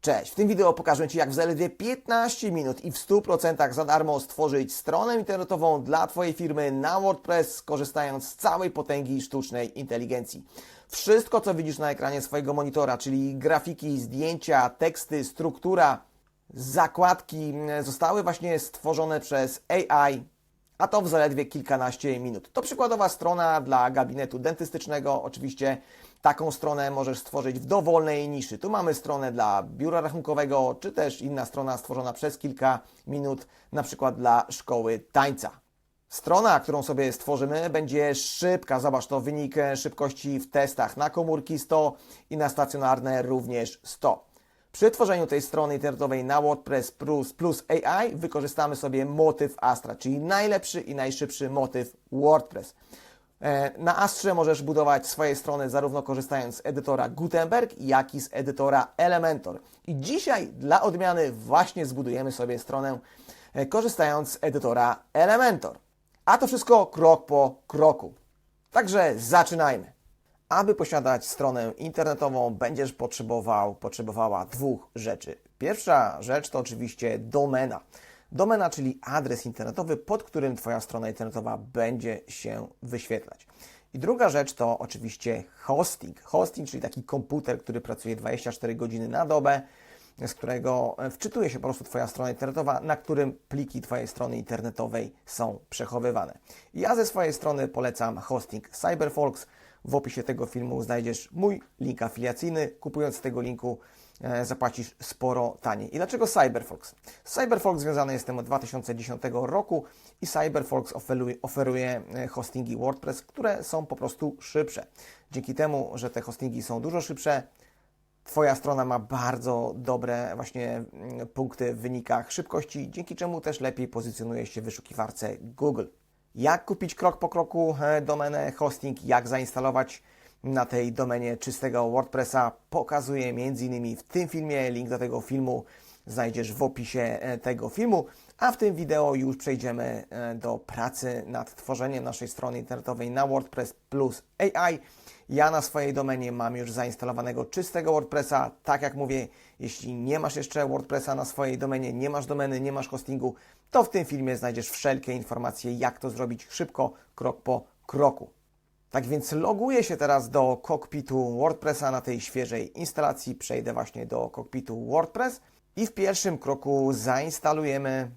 Cześć! W tym wideo pokażę Ci, jak w zaledwie 15 minut i w 100% za darmo stworzyć stronę internetową dla Twojej firmy na WordPress, korzystając z całej potęgi sztucznej inteligencji. Wszystko, co widzisz na ekranie swojego monitora, czyli grafiki, zdjęcia, teksty, struktura, zakładki, zostały właśnie stworzone przez AI a to w zaledwie kilkanaście minut. To przykładowa strona dla gabinetu dentystycznego. Oczywiście taką stronę możesz stworzyć w dowolnej niszy. Tu mamy stronę dla biura rachunkowego, czy też inna strona stworzona przez kilka minut, na przykład dla szkoły tańca. Strona, którą sobie stworzymy, będzie szybka. Zobacz, to wynik szybkości w testach na komórki 100 i na stacjonarne również 100. Przy tworzeniu tej strony internetowej na WordPress plus, plus AI wykorzystamy sobie motyw Astra, czyli najlepszy i najszybszy motyw WordPress. E, na Astrze możesz budować swoje strony zarówno korzystając z edytora Gutenberg, jak i z edytora Elementor. I dzisiaj dla odmiany właśnie zbudujemy sobie stronę e, korzystając z edytora Elementor. A to wszystko krok po kroku. Także zaczynajmy. Aby posiadać stronę internetową, będziesz potrzebował, potrzebowała dwóch rzeczy. Pierwsza rzecz to oczywiście domena. Domena, czyli adres internetowy, pod którym Twoja strona internetowa będzie się wyświetlać. I druga rzecz to oczywiście hosting. Hosting, czyli taki komputer, który pracuje 24 godziny na dobę, z którego wczytuje się po prostu Twoja strona internetowa, na którym pliki Twojej strony internetowej są przechowywane. Ja ze swojej strony polecam hosting CyberFolks. W opisie tego filmu znajdziesz mój link afiliacyjny. Kupując z tego linku e, zapłacisz sporo taniej. I dlaczego CyberFox? CyberFox związany jestem od 2010 roku i CyberFox oferuje, oferuje e, hostingi WordPress, które są po prostu szybsze. Dzięki temu, że te hostingi są dużo szybsze, Twoja strona ma bardzo dobre właśnie mm, punkty w wynikach szybkości, dzięki czemu też lepiej pozycjonuje się w wyszukiwarce Google jak kupić krok po kroku e, domenę hosting, jak zainstalować na tej domenie czystego WordPressa. Pokazuję m.in. w tym filmie. Link do tego filmu znajdziesz w opisie e, tego filmu. A w tym wideo już przejdziemy e, do pracy nad tworzeniem naszej strony internetowej na WordPress plus AI. Ja na swojej domenie mam już zainstalowanego czystego WordPressa. Tak jak mówię, jeśli nie masz jeszcze WordPressa na swojej domenie, nie masz domeny, nie masz hostingu, to w tym filmie znajdziesz wszelkie informacje, jak to zrobić szybko, krok po kroku. Tak więc loguję się teraz do kokpitu WordPressa na tej świeżej instalacji. Przejdę właśnie do kokpitu WordPress i w pierwszym kroku zainstalujemy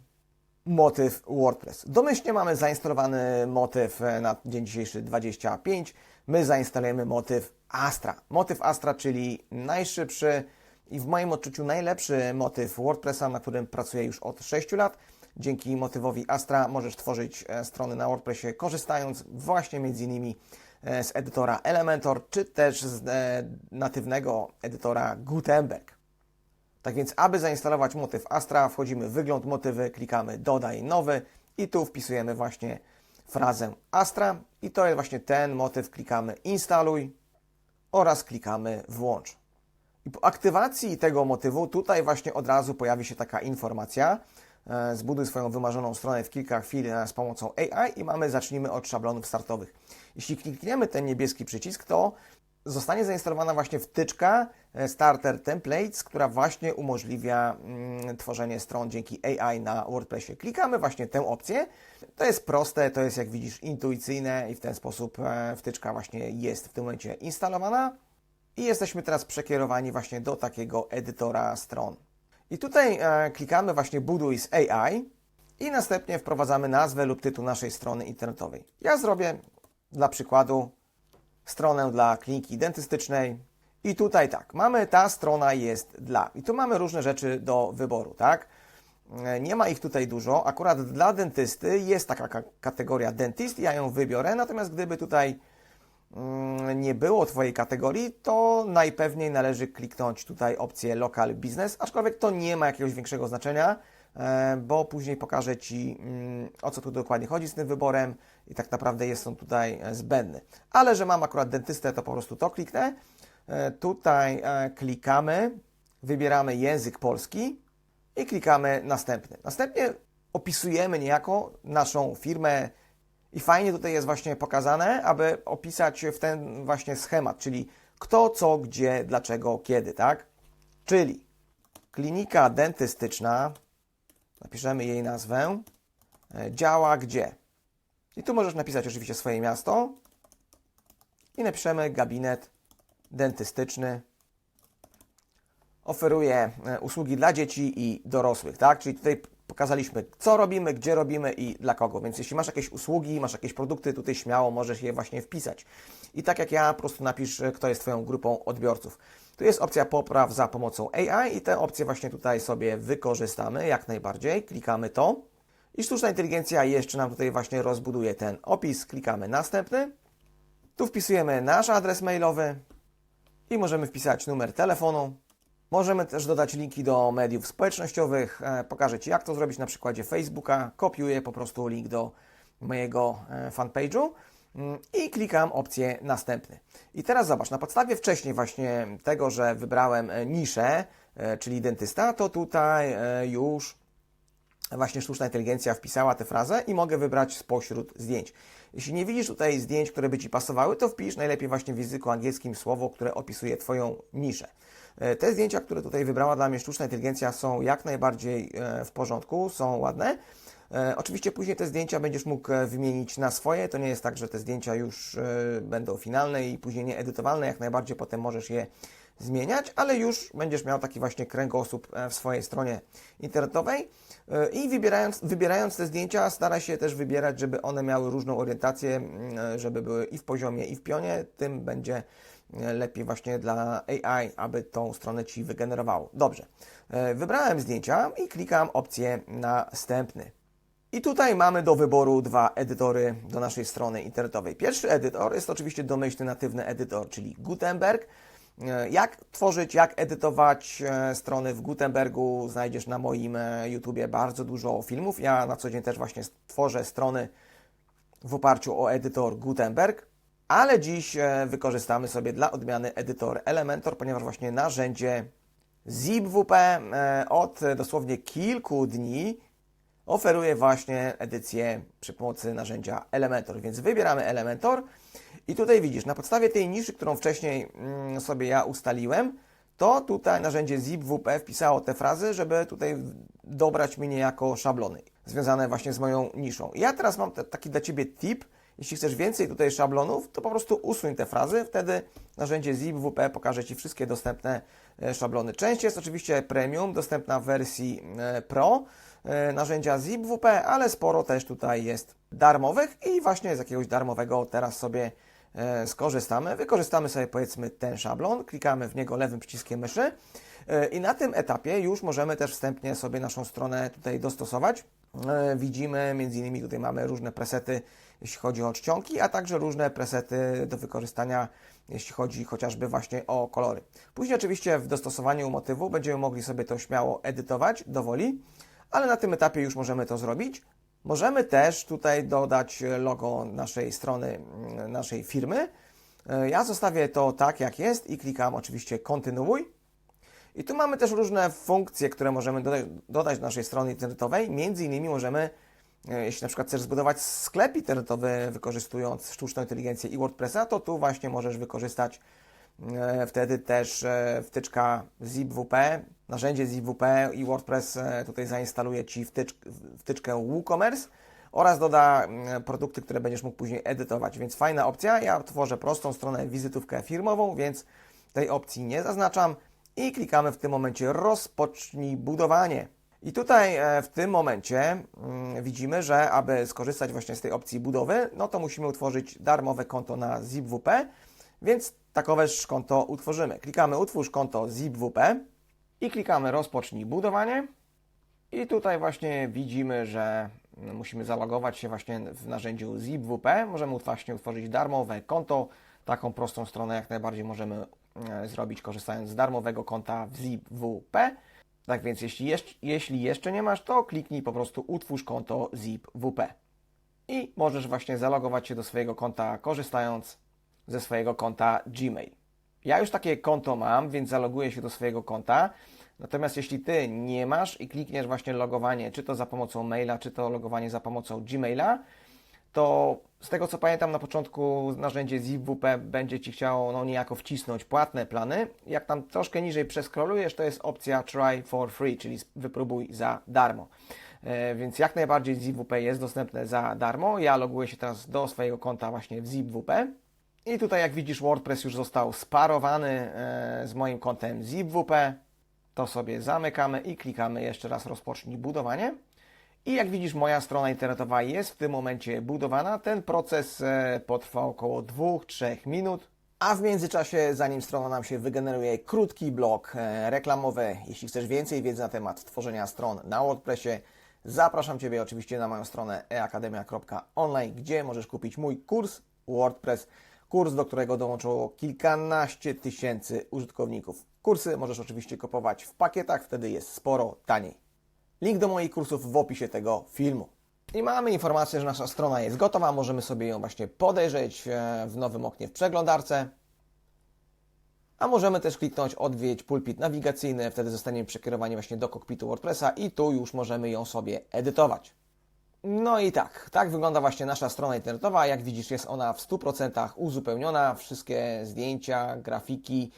motyw WordPress. Domyślnie mamy zainstalowany motyw na dzień dzisiejszy 25. My zainstalujemy motyw Astra. Motyw Astra, czyli najszybszy i w moim odczuciu najlepszy motyw WordPressa, na którym pracuję już od 6 lat. Dzięki motywowi Astra możesz tworzyć e, strony na WordPressie korzystając właśnie innymi e, z edytora Elementor, czy też z e, natywnego edytora Gutenberg. Tak więc, aby zainstalować motyw Astra, wchodzimy w wygląd motywy, klikamy dodaj nowy i tu wpisujemy właśnie frazę Astra i to jest właśnie ten motyw, klikamy instaluj oraz klikamy włącz. I po aktywacji tego motywu tutaj właśnie od razu pojawi się taka informacja, zbuduj swoją wymarzoną stronę w kilka chwil e, z pomocą AI i mamy zacznijmy od szablonów startowych. Jeśli klikniemy ten niebieski przycisk, to zostanie zainstalowana właśnie wtyczka e, Starter Templates, która właśnie umożliwia mm, tworzenie stron dzięki AI na WordPressie. Klikamy właśnie tę opcję. To jest proste, to jest jak widzisz intuicyjne i w ten sposób wtyczka właśnie jest w tym momencie instalowana. I jesteśmy teraz przekierowani właśnie do takiego edytora stron. I tutaj e, klikamy właśnie buduj z AI i następnie wprowadzamy nazwę lub tytuł naszej strony internetowej. Ja zrobię dla przykładu stronę dla kliniki dentystycznej i tutaj tak, mamy ta strona jest dla i tu mamy różne rzeczy do wyboru, tak? E, nie ma ich tutaj dużo. Akurat dla dentysty jest taka kategoria dentist, ja ją wybiorę, natomiast gdyby tutaj nie było Twojej kategorii, to najpewniej należy kliknąć tutaj opcję Local Business, aczkolwiek to nie ma jakiegoś większego znaczenia, e, bo później pokażę Ci mm, o co tu dokładnie chodzi z tym wyborem i tak naprawdę jest on tutaj e, zbędny. Ale że mam akurat dentystę, to po prostu to kliknę. E, tutaj klikamy, wybieramy język polski i klikamy następny. Następnie opisujemy niejako naszą firmę, i fajnie tutaj jest właśnie pokazane, aby opisać w ten właśnie schemat, czyli kto, co, gdzie, dlaczego, kiedy, tak? Czyli klinika dentystyczna, napiszemy jej nazwę, e, działa gdzie? I tu możesz napisać oczywiście swoje miasto i napiszemy gabinet dentystyczny. Oferuje e, usługi dla dzieci i dorosłych, tak? Czyli tutaj pokazaliśmy, co robimy, gdzie robimy i dla kogo. Więc jeśli masz jakieś usługi, masz jakieś produkty, tutaj śmiało możesz je właśnie wpisać. I tak jak ja, po prostu napisz, e, kto jest Twoją grupą odbiorców. Tu jest opcja popraw za pomocą AI i tę opcję właśnie tutaj sobie wykorzystamy jak najbardziej. Klikamy to. I sztuczna inteligencja jeszcze nam tutaj właśnie rozbuduje ten opis. Klikamy następny. Tu wpisujemy nasz adres mailowy i możemy wpisać numer telefonu. Możemy też dodać linki do mediów społecznościowych. E, Pokażę Ci, jak to zrobić na przykładzie Facebooka. Kopiuję po prostu link do mojego e, fanpage'u mm, i klikam opcję następny. I teraz zobacz, na podstawie wcześniej właśnie tego, że wybrałem e, niszę, czyli dentysta, to tutaj już właśnie sztuczna inteligencja wpisała tę frazę i mogę wybrać spośród zdjęć. Jeśli nie widzisz tutaj zdjęć, które by Ci pasowały, to wpisz najlepiej właśnie w języku angielskim słowo, które opisuje Twoją niszę. E, Te zdjęcia, które tutaj wybrała dla mnie sztuczna inteligencja są jak najbardziej e, w porządku, są ładne. E, Oczywiście później te zdjęcia będziesz mógł wymienić na swoje. To nie jest tak, że te zdjęcia już będą finalne i później nieedytowalne. Jak najbardziej potem możesz je zmieniać, ale już będziesz miał taki właśnie kręgosłup w swojej stronie internetowej. I wybierając, wybierając te zdjęcia, staraj się też wybierać, żeby one miały różną orientację, żeby były i w poziomie, i w pionie. Tym będzie lepiej właśnie dla AI, aby tą stronę Ci wygenerowało. Dobrze. E, Wybrałem zdjęcia i klikam opcję następny. I tutaj mamy do wyboru dwa edytory do naszej strony internetowej. Pierwszy edytor jest oczywiście domyślny, natywny edytor, czyli Gutenberg. E, Jak tworzyć, jak edytować e, strony w Gutenbergu znajdziesz na moim YouTubie bardzo dużo filmów. Ja na co dzień też właśnie tworzę strony w oparciu o edytor Gutenberg, ale dziś e, wykorzystamy sobie dla odmiany edytor Elementor, ponieważ właśnie narzędzie ZipWP e, od dosłownie kilku dni oferuje właśnie edycję przy pomocy narzędzia Elementor. Więc wybieramy Elementor i tutaj widzisz, na podstawie tej niszy, którą wcześniej mm, sobie ja ustaliłem, to tutaj narzędzie ZipWP wpisało te frazy, żeby tutaj dobrać mi niejako szablony związane właśnie z moją niszą. Ja teraz mam taki dla Ciebie tip, jeśli chcesz więcej tutaj szablonów, to po prostu usuń te frazy, wtedy narzędzie ZipWP pokaże Ci wszystkie dostępne e, szablony. Część jest oczywiście premium, dostępna w wersji e, Pro e, narzędzia ZipWP, ale sporo też tutaj jest darmowych i właśnie z jakiegoś darmowego teraz sobie skorzystamy. Wykorzystamy sobie powiedzmy ten szablon, klikamy w niego lewym przyciskiem myszy i na tym etapie już możemy też wstępnie sobie naszą stronę tutaj dostosować. Widzimy, między innymi tutaj mamy różne presety, jeśli chodzi o czcionki, a także różne presety do wykorzystania, jeśli chodzi chociażby właśnie o kolory. Później oczywiście w dostosowaniu motywu będziemy mogli sobie to śmiało edytować do woli, ale na tym etapie już możemy to zrobić. Możemy też tutaj dodać logo naszej strony, naszej firmy. Ja zostawię to tak, jak jest i klikam oczywiście kontynuuj. I tu mamy też różne funkcje, które możemy doda- dodać do naszej strony internetowej. Między innymi możemy, jeśli na przykład chcesz zbudować sklep internetowy wykorzystując sztuczną inteligencję i WordPressa, to tu właśnie możesz wykorzystać e, wtedy też e, wtyczka ZipWP, narzędzie ZipWP i WordPress e, tutaj zainstaluje Ci wtycz, wtyczkę WooCommerce oraz doda produkty, które będziesz mógł później edytować, więc fajna opcja. Ja tworzę prostą stronę wizytówkę firmową, więc tej opcji nie zaznaczam i klikamy w tym momencie rozpocznij budowanie. I tutaj e, w tym momencie mm, widzimy, że aby skorzystać właśnie z tej opcji budowy, no to musimy utworzyć darmowe konto na ZipWP, więc takoweż konto utworzymy. Klikamy utwórz konto ZipWP i klikamy rozpocznij budowanie. I tutaj właśnie widzimy, że musimy zalogować się właśnie w narzędziu ZipWP. Możemy właśnie utworzyć darmowe konto. Taką prostą stronę jak najbardziej możemy e, zrobić korzystając z darmowego konta w ZipWP. Tak więc jeśli jeszcze, jeśli jeszcze nie masz, to kliknij po prostu utwórz konto ZipWP. I możesz właśnie zalogować się do swojego konta korzystając ze swojego konta Gmail. Ja już takie konto mam, więc zaloguję się do swojego konta. Natomiast jeśli Ty nie masz i klikniesz właśnie logowanie, czy to za pomocą maila, czy to logowanie za pomocą Gmaila, to z tego co pamiętam na początku narzędzie ZipWP będzie Ci chciało no, niejako wcisnąć płatne plany. Jak tam troszkę niżej przeskrolujesz, to jest opcja Try for Free, czyli wypróbuj za darmo. E, więc jak najbardziej ZipWP jest dostępne za darmo. Ja loguję się teraz do swojego konta właśnie w ZipWP. I tutaj jak widzisz WordPress już został sparowany e, z moim kontem ZipWP. To sobie zamykamy i klikamy jeszcze raz rozpocznij budowanie. I jak widzisz, moja strona internetowa jest w tym momencie budowana. Ten proces e, potrwa około 2-3 minut. A w międzyczasie, zanim strona nam się wygeneruje, krótki blog e, reklamowy. Jeśli chcesz więcej wiedzy na temat tworzenia stron na WordPressie, zapraszam Ciebie oczywiście na moją stronę eakademia.online, gdzie możesz kupić mój kurs WordPress. Kurs, do którego dołączyło kilkanaście tysięcy użytkowników. Kursy możesz oczywiście kupować w pakietach, wtedy jest sporo taniej. Link do moich kursów w opisie tego filmu. I mamy informację, że nasza strona jest gotowa. Możemy sobie ją właśnie podejrzeć e, w nowym oknie w przeglądarce. A możemy też kliknąć odwiedź pulpit nawigacyjny, wtedy zostaniemy przekierowani właśnie do kokpitu WordPressa i tu już możemy ją sobie edytować. No i tak, tak wygląda właśnie nasza strona internetowa. Jak widzisz, jest ona w 100% uzupełniona. Wszystkie zdjęcia, grafiki,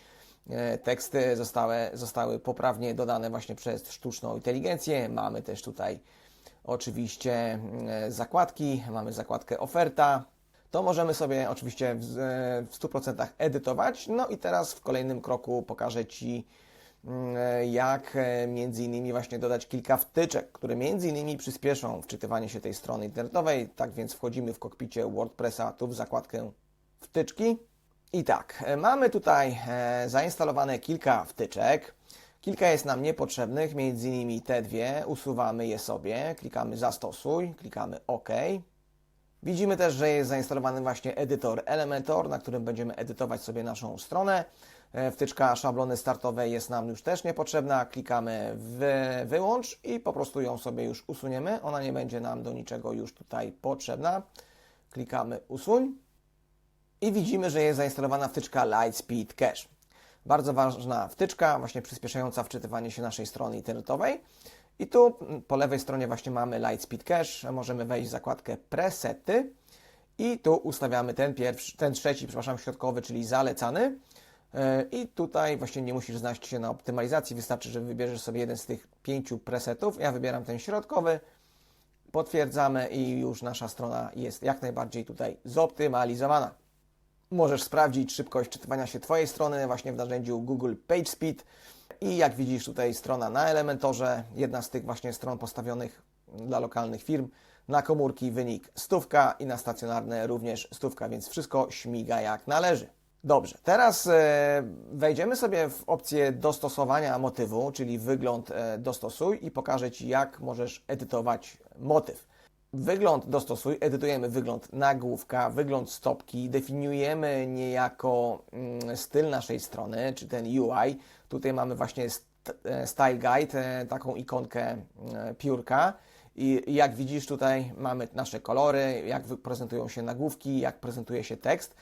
teksty zostały, zostały poprawnie dodane właśnie przez sztuczną inteligencję. Mamy też tutaj oczywiście e, zakładki, mamy zakładkę oferta. To możemy sobie oczywiście w, e, w 100% edytować. No i teraz w kolejnym kroku pokażę Ci, mm, jak między innymi właśnie dodać kilka wtyczek, które między innymi przyspieszą wczytywanie się tej strony internetowej. Tak więc wchodzimy w kokpicie WordPressa, tu w zakładkę wtyczki. I tak, e, mamy tutaj e, zainstalowane kilka wtyczek. Kilka jest nam niepotrzebnych, między innymi te dwie. Usuwamy je sobie, klikamy zastosuj, klikamy OK. Widzimy też, że jest zainstalowany właśnie edytor Elementor, na którym będziemy edytować sobie naszą stronę. E, Wtyczka szablony startowe jest nam już też niepotrzebna. Klikamy w wyłącz i po prostu ją sobie już usuniemy. Ona nie będzie nam do niczego już tutaj potrzebna. Klikamy usuń i widzimy, że jest zainstalowana wtyczka Lightspeed Cache. Bardzo ważna wtyczka, właśnie przyspieszająca wczytywanie się naszej strony internetowej. I tu po lewej stronie właśnie mamy Lightspeed Cache. Możemy wejść w zakładkę Presety i tu ustawiamy ten pierwszy, ten trzeci, przepraszam, środkowy, czyli zalecany. I tutaj właśnie nie musisz znać się na optymalizacji, wystarczy, że wybierzesz sobie jeden z tych pięciu presetów. Ja wybieram ten środkowy, potwierdzamy i już nasza strona jest jak najbardziej tutaj zoptymalizowana. Możesz sprawdzić szybkość czytywania się Twojej strony właśnie w narzędziu Google PageSpeed. I jak widzisz tutaj strona na Elementorze, jedna z tych właśnie stron postawionych dla lokalnych firm. Na komórki wynik stówka i na stacjonarne również stówka, więc wszystko śmiga jak należy. Dobrze, teraz e, wejdziemy sobie w opcję dostosowania motywu, czyli wygląd e, dostosuj i pokażę Ci, jak możesz edytować motyw. Wygląd dostosuj, edytujemy wygląd nagłówka, wygląd stopki, definiujemy niejako mm, styl naszej strony, czy ten UI. Tutaj mamy właśnie e, Style Guide, taką ikonkę piórka. I jak widzisz, tutaj mamy nasze kolory, jak prezentują się nagłówki, jak prezentuje się tekst.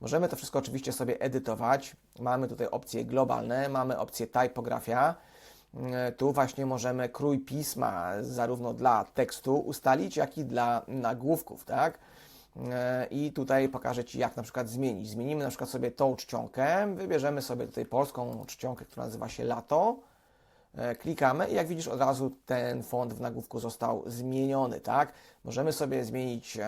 Możemy to wszystko oczywiście sobie edytować. Mamy tutaj opcje globalne, mamy opcję typografia. E, tu właśnie możemy krój pisma zarówno dla tekstu ustalić, jak i dla nagłówków, tak? E, I tutaj pokażę Ci, jak na przykład zmienić. Zmienimy na przykład sobie tą czcionkę, wybierzemy sobie tutaj polską czcionkę, która nazywa się Lato. E, klikamy i jak widzisz od razu ten font w nagłówku został zmieniony, tak? Możemy sobie zmienić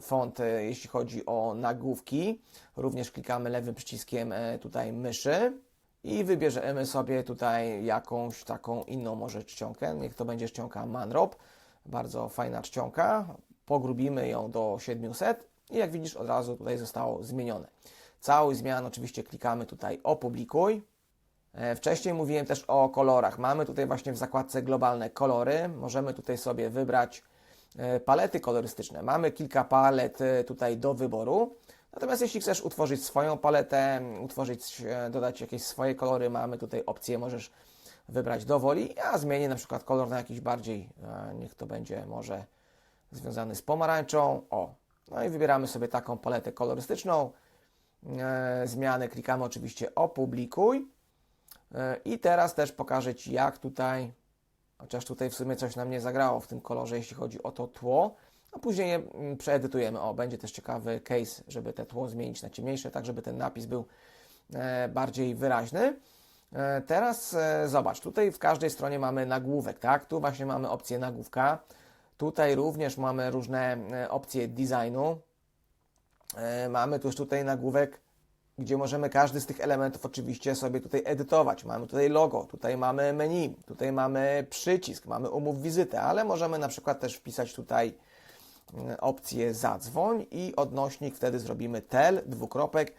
font, jeśli chodzi o nagłówki. Również klikamy lewym przyciskiem tutaj myszy i wybierzemy sobie tutaj jakąś taką inną może czcionkę. Niech to będzie czcionka Manrop. Bardzo fajna czcionka. Pogrubimy ją do 700 i jak widzisz od razu tutaj zostało zmienione. Cały zmian oczywiście klikamy tutaj opublikuj. E, wcześniej mówiłem też o kolorach. Mamy tutaj właśnie w zakładce globalne kolory. Możemy tutaj sobie wybrać e, palety kolorystyczne. Mamy kilka palet e, tutaj do wyboru. Natomiast jeśli chcesz utworzyć swoją paletę, utworzyć, e, dodać jakieś swoje kolory, mamy tutaj opcję, możesz wybrać dowoli. Ja zmienię na przykład kolor na jakiś bardziej, e, niech to będzie może związany z pomarańczą. O, no i wybieramy sobie taką paletę kolorystyczną. E, zmiany klikamy oczywiście opublikuj. I teraz też pokażę Ci, jak tutaj, chociaż tutaj w sumie coś nam nie zagrało w tym kolorze, jeśli chodzi o to tło, a później je mm, przeedytujemy. O, będzie też ciekawy case, żeby te tło zmienić na ciemniejsze, tak żeby ten napis był e, bardziej wyraźny. E, teraz e, zobacz, tutaj w każdej stronie mamy nagłówek, tak? Tu właśnie mamy opcję nagłówka. Tutaj również mamy różne opcje designu. Mamy też tutaj nagłówek, gdzie możemy każdy z tych elementów oczywiście sobie tutaj edytować. Mamy tutaj logo, tutaj mamy menu, tutaj mamy przycisk, mamy umów wizytę, ale możemy na przykład też wpisać tutaj opcję zadzwoń i odnośnik, wtedy zrobimy tel, dwukropek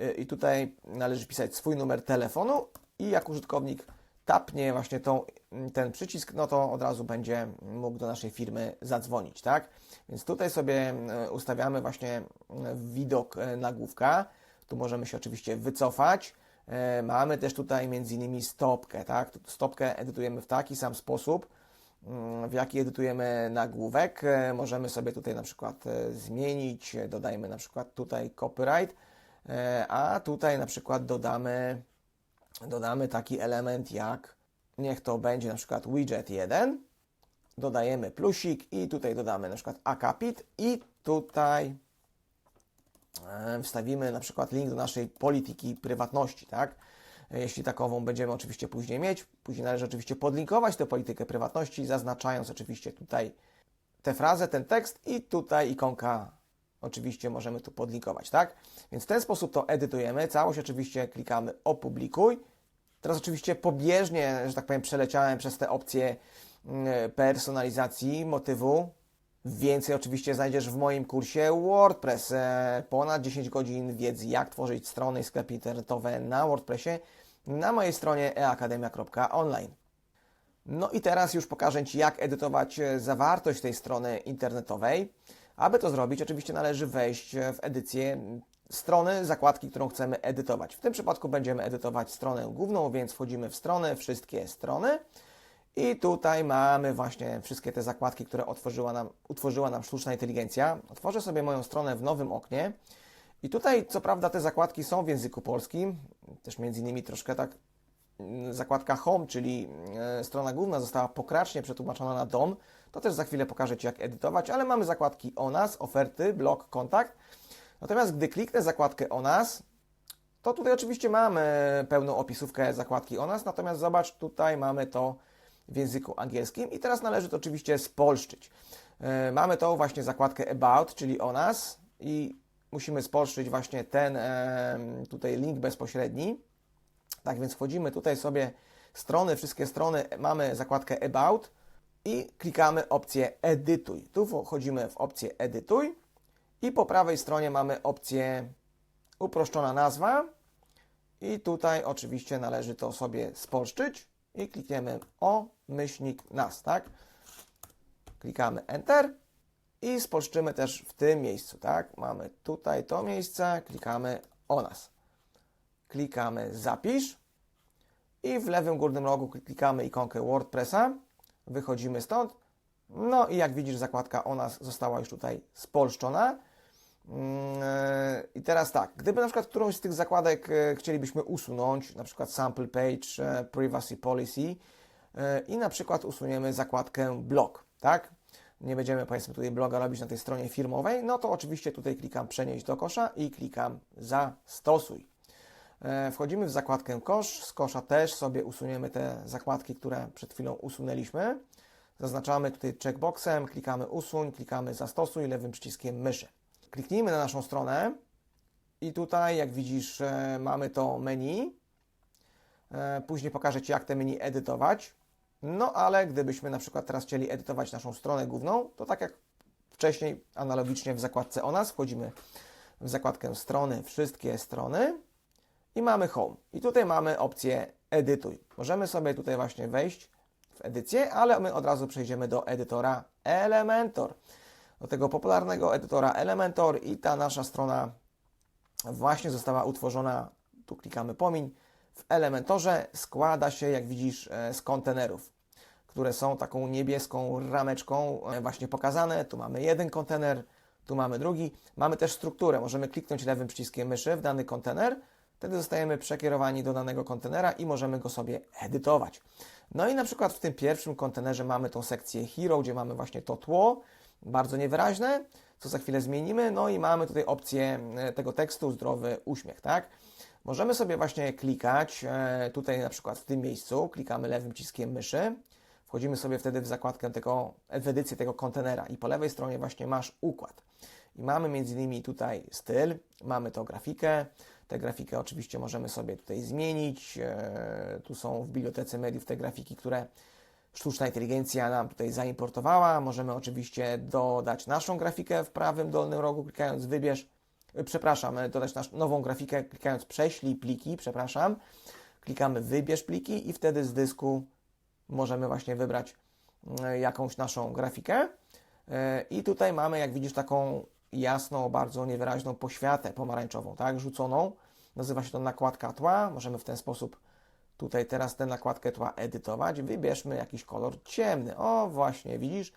y, i tutaj należy wpisać swój numer telefonu i jak użytkownik tapnie właśnie tą, ten przycisk, no to od razu będzie mógł do naszej firmy zadzwonić, tak? Więc tutaj sobie y, ustawiamy właśnie y, widok y, nagłówka. Tu możemy się oczywiście wycofać. Mamy też tutaj między innymi stopkę, tak? Stopkę edytujemy w taki sam sposób, w jaki edytujemy nagłówek. E, Możemy sobie tutaj na przykład e, zmienić, dodajmy na przykład tutaj copyright, e, a tutaj na przykład dodamy, dodamy taki element jak, niech to będzie na przykład widget 1, dodajemy plusik i tutaj dodamy na przykład akapit i tutaj wstawimy na przykład link do naszej polityki prywatności, tak? Jeśli takową będziemy oczywiście później mieć, później należy oczywiście podlinkować tę politykę prywatności, zaznaczając oczywiście tutaj tę frazę, ten tekst i tutaj ikonka oczywiście możemy tu podlinkować, tak? Więc w ten sposób to edytujemy. Całość oczywiście klikamy opublikuj. Teraz oczywiście pobieżnie, że tak powiem, przeleciałem przez te opcje mm, personalizacji motywu. Więcej oczywiście znajdziesz w moim kursie WordPress. E, Ponad 10 godzin wiedzy, jak tworzyć strony i sklepy internetowe na WordPressie na mojej stronie eakademia.online. No i teraz już pokażę Ci, jak edytować e, zawartość tej strony internetowej. Aby to zrobić, oczywiście należy wejść e, w edycję strony, zakładki, którą chcemy edytować. W tym przypadku będziemy edytować stronę główną, więc wchodzimy w stronę, wszystkie strony. I tutaj mamy właśnie wszystkie te zakładki, które otworzyła nam, utworzyła nam sztuczna inteligencja. Otworzę sobie moją stronę w nowym oknie. I tutaj, co prawda, te zakładki są w języku polskim, też między innymi troszkę tak mm, zakładka Home, czyli e, strona główna została pokracznie przetłumaczona na dom. To też za chwilę pokażę Ci, jak edytować, ale mamy zakładki o nas, oferty, blog, kontakt. Natomiast gdy kliknę zakładkę o nas, to tutaj oczywiście mamy pełną opisówkę zakładki o nas, natomiast zobacz, tutaj mamy to w języku angielskim i teraz należy to oczywiście spolszczyć. E, Mamy tą właśnie zakładkę About, czyli o nas i musimy spolszczyć właśnie ten e, tutaj link bezpośredni. Tak więc wchodzimy tutaj sobie strony, wszystkie strony, mamy zakładkę About i klikamy opcję Edytuj. Tu wchodzimy w opcję Edytuj i po prawej stronie mamy opcję uproszczona nazwa i tutaj oczywiście należy to sobie spolszczyć i klikniemy o myślnik nas, tak? Klikamy Enter i spolszczymy też w tym miejscu, tak? Mamy tutaj to miejsce, klikamy o nas. Klikamy zapisz i w lewym górnym rogu klikamy ikonkę WordPressa, wychodzimy stąd. No i jak widzisz, zakładka o nas została już tutaj spolszczona. Mm, e, I teraz tak, gdyby na przykład którąś z tych zakładek e, chcielibyśmy usunąć, na przykład Sample Page, e, Privacy Policy i na przykład usuniemy zakładkę blog, tak? Nie będziemy powiedzmy tutaj bloga robić na tej stronie firmowej, no to oczywiście tutaj klikam przenieść do kosza i klikam zastosuj. Wchodzimy w zakładkę kosz, z kosza też sobie usuniemy te zakładki, które przed chwilą usunęliśmy. Zaznaczamy tutaj checkboxem, klikamy usuń, klikamy zastosuj lewym przyciskiem myszy. Kliknijmy na naszą stronę i tutaj, jak widzisz, e, mamy to menu. E, Później pokażę Ci, jak te menu edytować. No ale gdybyśmy na przykład teraz chcieli edytować naszą stronę główną, to tak jak wcześniej, analogicznie w zakładce o nas, wchodzimy w zakładkę strony, wszystkie strony i mamy Home. I tutaj mamy opcję Edytuj. Możemy sobie tutaj właśnie wejść w edycję, ale my od razu przejdziemy do edytora Elementor. Do tego popularnego edytora Elementor i ta nasza strona właśnie została utworzona, tu klikamy pomiń, w Elementorze składa się, jak widzisz, e, z kontenerów, które są taką niebieską rameczką e, właśnie pokazane. Tu mamy jeden kontener, tu mamy drugi. Mamy też strukturę. Możemy kliknąć lewym przyciskiem myszy w dany kontener. Wtedy zostajemy przekierowani do danego kontenera i możemy go sobie edytować. No i na przykład w tym pierwszym kontenerze mamy tą sekcję Hero, gdzie mamy właśnie to tło. Bardzo niewyraźne, co za chwilę zmienimy. No i mamy tutaj opcję e, tego tekstu zdrowy uśmiech, tak? Możemy sobie właśnie klikać e, tutaj na przykład w tym miejscu, klikamy lewym przyciskiem myszy, wchodzimy sobie wtedy w zakładkę tego, w edycję tego kontenera i po lewej stronie właśnie masz układ. I mamy między innymi tutaj styl, mamy tą grafikę. Tę grafikę oczywiście możemy sobie tutaj zmienić. E, tu są w bibliotece mediów te grafiki, które sztuczna inteligencja nam tutaj zaimportowała. Możemy oczywiście dodać naszą grafikę w prawym dolnym rogu, klikając wybierz, e, przepraszam, e, dodać nasz, nową grafikę, klikając prześlij pliki, przepraszam. Klikamy wybierz pliki i wtedy z dysku możemy właśnie wybrać mm, jakąś naszą grafikę. I tutaj mamy, jak widzisz, taką jasną, bardzo niewyraźną poświatę pomarańczową, tak, rzuconą. Nazywa się to nakładka tła. Możemy w ten sposób tutaj teraz tę nakładkę tła edytować. Wybierzmy jakiś kolor ciemny. O, właśnie, widzisz?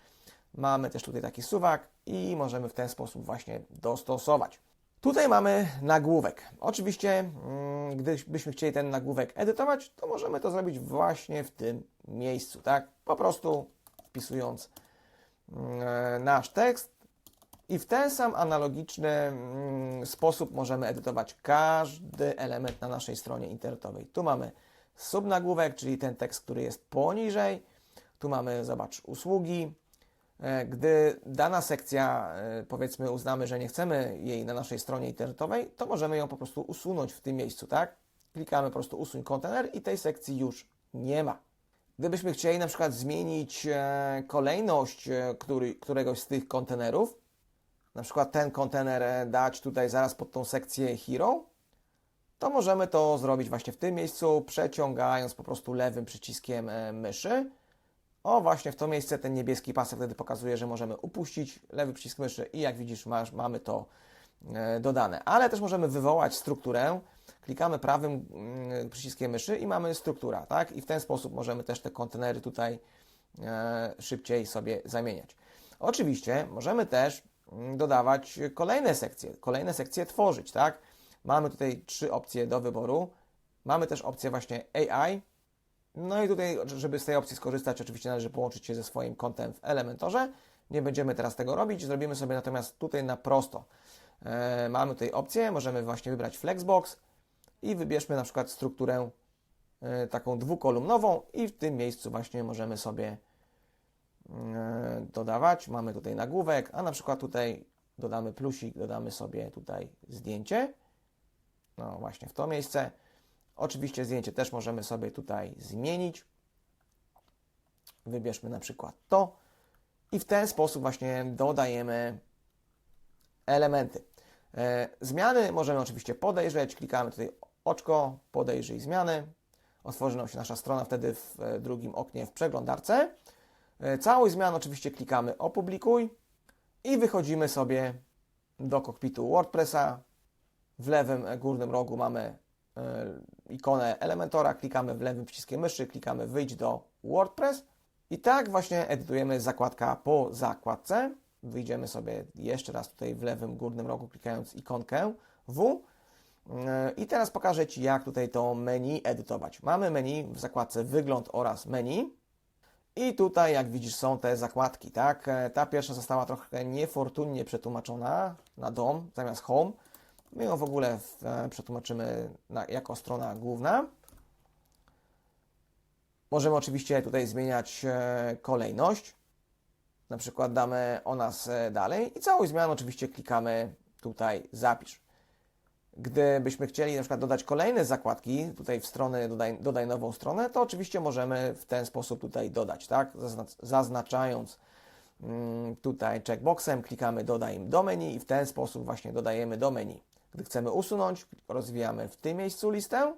Mamy też tutaj taki suwak i możemy w ten sposób właśnie dostosować. Tutaj mamy nagłówek. Oczywiście, mm, gdybyśmy chcieli ten nagłówek edytować, to możemy to zrobić właśnie w tym miejscu, tak? Po prostu wpisując mm, nasz tekst i w ten sam analogiczny mm, sposób możemy edytować każdy element na naszej stronie internetowej. Tu mamy subnagłówek, czyli ten tekst, który jest poniżej. Tu mamy, zobacz, usługi. E, Gdy dana sekcja, e, powiedzmy, uznamy, że nie chcemy jej na naszej stronie internetowej, to możemy ją po prostu usunąć w tym miejscu, tak? Klikamy po prostu usuń kontener i tej sekcji już nie ma. Gdybyśmy chcieli na przykład zmienić e, kolejność który, któregoś z tych kontenerów, na przykład ten kontener dać tutaj zaraz pod tą sekcję Hero, to możemy to zrobić właśnie w tym miejscu, przeciągając po prostu lewym przyciskiem myszy. O, właśnie w to miejsce ten niebieski pasek wtedy pokazuje, że możemy upuścić lewy przycisk myszy i jak widzisz masz, mamy to e, dodane. Ale też możemy wywołać strukturę. Klikamy prawym mm, przyciskiem myszy i mamy struktura, tak? I w ten sposób możemy też te kontenery tutaj e, szybciej sobie zamieniać. Oczywiście możemy też mm, dodawać kolejne sekcje, kolejne sekcje tworzyć, tak? Mamy tutaj trzy opcje do wyboru. Mamy też opcję właśnie AI, no i tutaj, żeby z tej opcji skorzystać, oczywiście należy połączyć się ze swoim kontem w Elementorze. Nie będziemy teraz tego robić, zrobimy sobie natomiast tutaj na prosto. E, mamy tutaj opcję, możemy właśnie wybrać Flexbox i wybierzmy na przykład strukturę e, taką dwukolumnową i w tym miejscu właśnie możemy sobie e, dodawać. Mamy tutaj nagłówek, a na przykład tutaj dodamy plusik, dodamy sobie tutaj zdjęcie. No właśnie w to miejsce. Oczywiście zdjęcie też możemy sobie tutaj zmienić. Wybierzmy na przykład to i w ten sposób właśnie dodajemy elementy. E, zmiany możemy oczywiście podejrzeć. Klikamy tutaj oczko, podejrzyj zmiany. Otworzy nam się nasza strona wtedy w e, drugim oknie w przeglądarce. E, całość zmian oczywiście klikamy opublikuj i wychodzimy sobie do kokpitu WordPressa. W lewym górnym rogu mamy E, ikonę Elementora, klikamy w lewym przyciskiem myszy, klikamy wyjdź do WordPress i tak właśnie edytujemy zakładka po zakładce. Wyjdziemy sobie jeszcze raz tutaj w lewym górnym rogu, klikając ikonkę W. E, I teraz pokażę Ci, jak tutaj to menu edytować. Mamy menu w zakładce Wygląd oraz menu. I tutaj, jak widzisz, są te zakładki, tak? E, ta pierwsza została trochę niefortunnie przetłumaczona na dom zamiast home. My ją w ogóle e, przetłumaczymy na, jako strona główna. Możemy oczywiście tutaj zmieniać e, kolejność. Na przykład damy o nas e, dalej i całą zmianę oczywiście klikamy tutaj zapisz. Gdybyśmy chcieli na przykład dodać kolejne zakładki, tutaj w stronę dodaj, dodaj nową stronę, to oczywiście możemy w ten sposób tutaj dodać, tak? Zaznaczając mm, tutaj checkboxem, klikamy dodaj do menu i w ten sposób właśnie dodajemy do menu. Gdy chcemy usunąć, rozwijamy w tym miejscu listę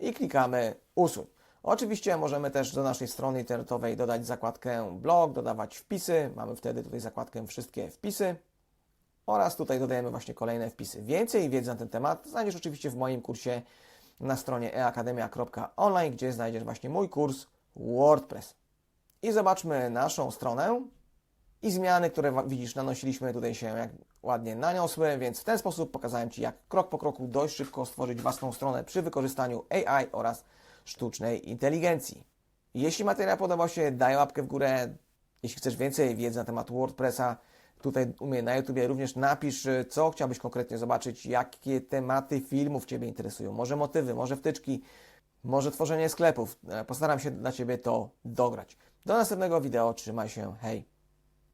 i klikamy usuń. Oczywiście możemy też do naszej strony internetowej dodać zakładkę blog, dodawać wpisy. Mamy wtedy tutaj zakładkę wszystkie wpisy. Oraz tutaj dodajemy właśnie kolejne wpisy. Więcej wiedzy na ten temat znajdziesz oczywiście w moim kursie na stronie eakademia.online, gdzie znajdziesz właśnie mój kurs WordPress. I zobaczmy naszą stronę i zmiany, które widzisz, nanosiliśmy tutaj się jak ładnie naniosły, więc w ten sposób pokazałem Ci, jak krok po kroku dość szybko stworzyć własną stronę przy wykorzystaniu AI oraz sztucznej inteligencji. Jeśli materiał podobał się, daj łapkę w górę, Jeśli chcesz więcej wiedzy na temat WordPressa, tutaj u mnie na YouTubie również napisz, co chciałbyś konkretnie zobaczyć, jakie tematy filmów Ciebie interesują. Może motywy, może wtyczki, może tworzenie sklepów. E, Postaram się dla Ciebie to dograć. Do następnego wideo, trzymaj się, hej!